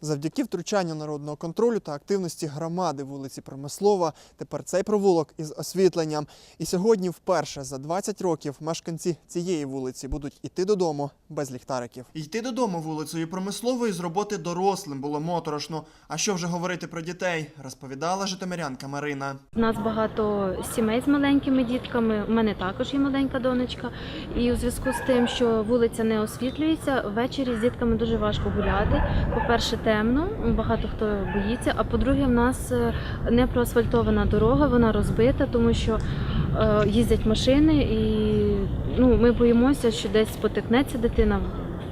Завдяки втручанню народного контролю та активності громади вулиці Промислова тепер цей провулок із освітленням. І сьогодні вперше за 20 років мешканці цієї вулиці будуть іти додому без ліхтариків. Йти додому вулицею Промислової з роботи дорослим було моторошно. А що вже говорити про дітей, розповідала житомирянка Марина. У нас багато сімей з маленькими дітками. У мене також є маленька донечка. І у зв'язку з тим, що вулиця не освітлюється, ввечері з дітками дуже важко гуляти. По-перше, темно, багато хто боїться. А по-друге, в нас е, не проасфальтована дорога, вона розбита, тому що е, їздять машини, і ну, ми боїмося, що десь спотикнеться дитина,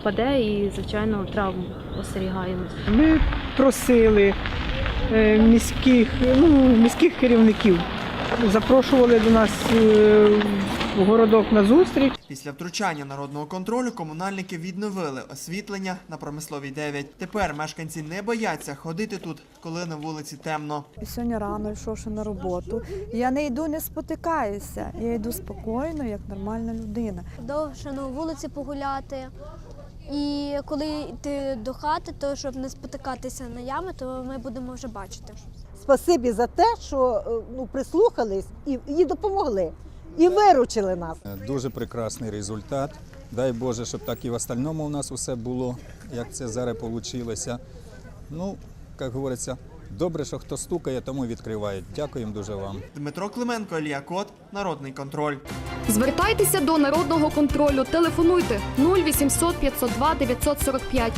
впаде і, звичайно, травм остерігаємось. Ми просили е, міських, ну, міських керівників, запрошували до нас в городок на зустріч. Після втручання народного контролю комунальники відновили освітлення на промисловій 9. Тепер мешканці не бояться ходити тут, коли на вулиці темно. Сьогодні рано йшовши на роботу. Я не йду, не спотикаюся. Я йду спокійно, як нормальна людина. довше на вулиці погуляти. І коли йти до хати, то щоб не спотикатися на ями, то ми будемо вже бачити. Спасибі за те, що е, ну, прислухались і, і допомогли, і виручили нас. Дуже прекрасний результат. Дай Боже, щоб так і в остальному у нас усе було, як це зараз вийшло. Ну, як говориться, добре, що хто стукає, тому відкривають. Дякуємо дуже вам. Дмитро Клименко, Ілія Кот, Народний контроль. Звертайтеся до народного контролю. Телефонуйте 0800 502 945